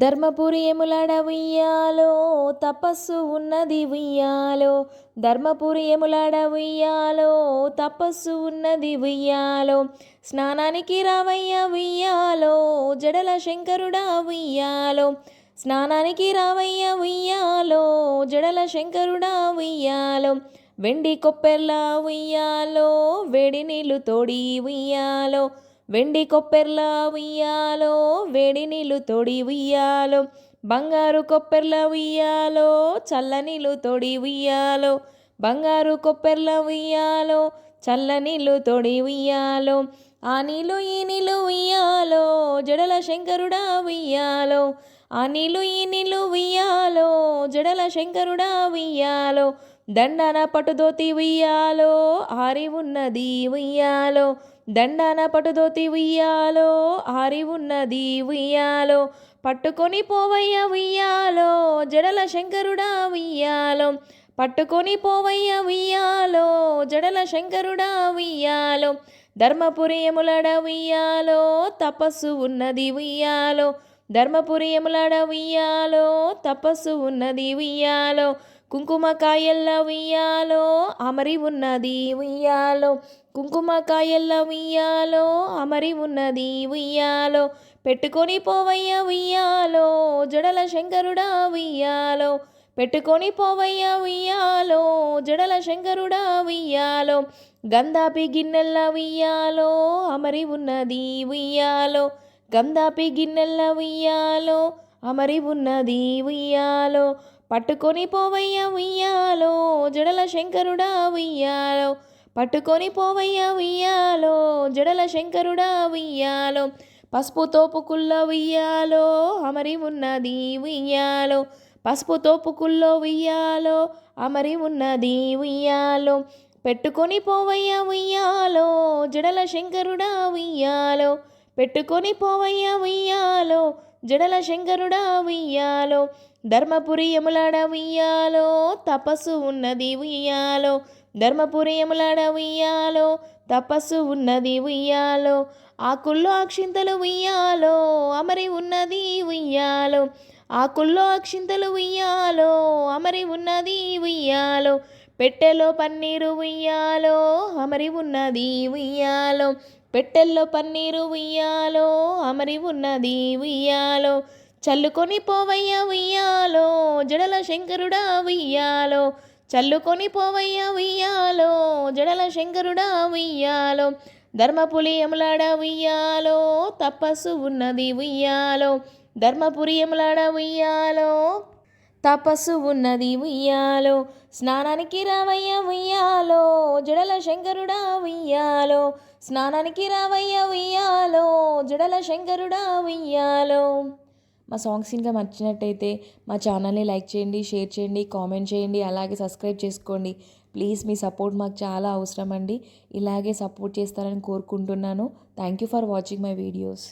ధర్మపురి ఎములాడ ఉయ్యాలో తపస్సు ఉన్నది ఉయ్యాలో. ధర్మపురి ఎములాడ ఉయ్యాలో తపస్సు ఉన్నది ఉయ్యాలో. స్నానానికి రావయ్య ఉయ్యాలో జడల శంకరుడా ఉయ్యాలో. స్నానానికి రావయ్య ఉయ్యాలో జడల శంకరుడా ఉయ్యాలో. వెండి కొప్పెల్లా ఉయ్యాలో వేడి నీళ్ళు తోడి ఉయ్యాలో. వెండి కొప్పెర్ల ఉయ్యాలో వేడి నీళ్ళు తొడి ఉయ్యాలో బంగారు కొప్పెర్ల ఉయ్యాలో చల్లనీళ్ళు తొడి ఉయ్యాలో బంగారు కొప్పెర్ల ఉయ్యాలో చల్లనీళ్ళు తొడి ఉయ్యాలో ఆ నీళ్ళు ఈ నీళ్ళు ఉయ్యాలో జడల శంకరుడా ఉయ్యాలో ఆ నీళ్ళు ఈ నీళ్ళు ఉయ్యాలో జడల శంకరుడా ఉయ్యాలో దండన పట్టుదోతి ఉయ్యాలో ఆరి ఉన్నది ఉయ్యాలో. దండాన పట్టుదోతి ఉయ్యాలో ఆరి ఉన్నది ఉయ్యాలో. పట్టుకొని పోవయ్య ఉయ్యాలో జడల శంకరుడా ఉయ్యాలో. పట్టుకొని పోవయ్య ఉయ్యాలో జడల శంకరుడా ఉయ్యాలో. ధర్మపురియములడ ఉయ్యాలో తపస్సు ఉన్నది ఉయ్యాలో. ధర్మపురియములడ ఉయ్యాలో తపస్సు ఉన్నది ఉయ్యాలో. కుంకుమకాయల్ల ఉయ్యాలో అమరి ఉన్నది ఉయ్యాలో. కుంకుమకాయల్ల ఉయ్యాలో అమరి ఉన్నది ఉయ్యాలో. పెట్టుకొని పోవయ్య ఉయ్యాలో జడల శంకరుడా ఉయ్యాలో. పెట్టుకొని పోవయ్య ఉయ్యాలో జడల శంకరుడా ఉయ్యాలో. గంధాపి గిన్నెల్ల ఉయ్యాలో అమరి ఉన్నది ఉయ్యాలో. గంధాపి గిన్నెల్ల ఉయ్యాలో అమరి ఉన్నది ఉయ్యాలో. పట్టుకొని పోవయ్యా ఉయ్యాలో జడల శంకరుడా ఉయ్యాలో. పట్టుకొని పోవయ్యా ఉయ్యాలో జడల శంకరుడా ఉయ్యాలో. పసుపు తోపుకుల్ల ఉయ్యాలో అమరి ఉన్నది ఉయ్యాలో. పసుపు తోపుకుల్లో ఉయ్యాలో అమరి ఉన్నది ఉయ్యాలో. పెట్టుకొని పోవయ్యా ఉయ్యాలో జడల శంకరుడా ఉయ్యాలో. పెట్టుకొని పోవయ్యా ఉయ్యాలో జడల శంకరుడా ఉయ్యాలో ధర్మపురి ఎములాడ ఉయ్యాలో తపస్సు ఉన్నది ఉయ్యాలో ధర్మపురి ఎములాడ ఉయ్యాలో తపస్సు ఉన్నది ఉయ్యాలో ఆకుల్లో అక్షింతలు ఉయ్యాలో అమరి ఉన్నది ఉయ్యాలో ఆకుల్లో అక్షింతలు ఉయ్యాలో అమరి ఉన్నది ఉయ్యాలో పెట్టెలో పన్నీరు ఉయ్యాలో అమరి ఉన్నది ఉయ్యాలో పెట్టెల్లో పన్నీరు ఉయ్యాలో అమరి ఉన్నది ఉయ్యాలో చల్లుకొని పోవయ్య ఉయ్యాలో జడల శంకరుడా ఉయ్యాలో చల్లుకొని పోవయ్య ఉయ్యాలో జడల శంకరుడా ఉయ్యాలో ధర్మపులి ఎములాడ ఉయ్యాలో తపస్సు ఉన్నది ఉయ్యాలో ధర్మపురి ఎములాడ ఉయ్యాలో తపస్సు ఉన్నది ఉయ్యాలో స్నానానికి రావయ్య ఉయ్యాలో జడల శంకరుడా ఉయ్యాలో స్నానానికి రావయ్యా ఉయ్యాలో జడల శంకరుడా ఉయ్యాలో. మా సాంగ్స్ ఇంకా నచ్చినట్టయితే మా ఛానల్ని లైక్ చేయండి షేర్ చేయండి కామెంట్ చేయండి అలాగే సబ్స్క్రైబ్ చేసుకోండి. ప్లీజ్ మీ సపోర్ట్ మాకు చాలా అవసరం అండి ఇలాగే సపోర్ట్ చేస్తారని కోరుకుంటున్నాను. Thank you for watching my videos.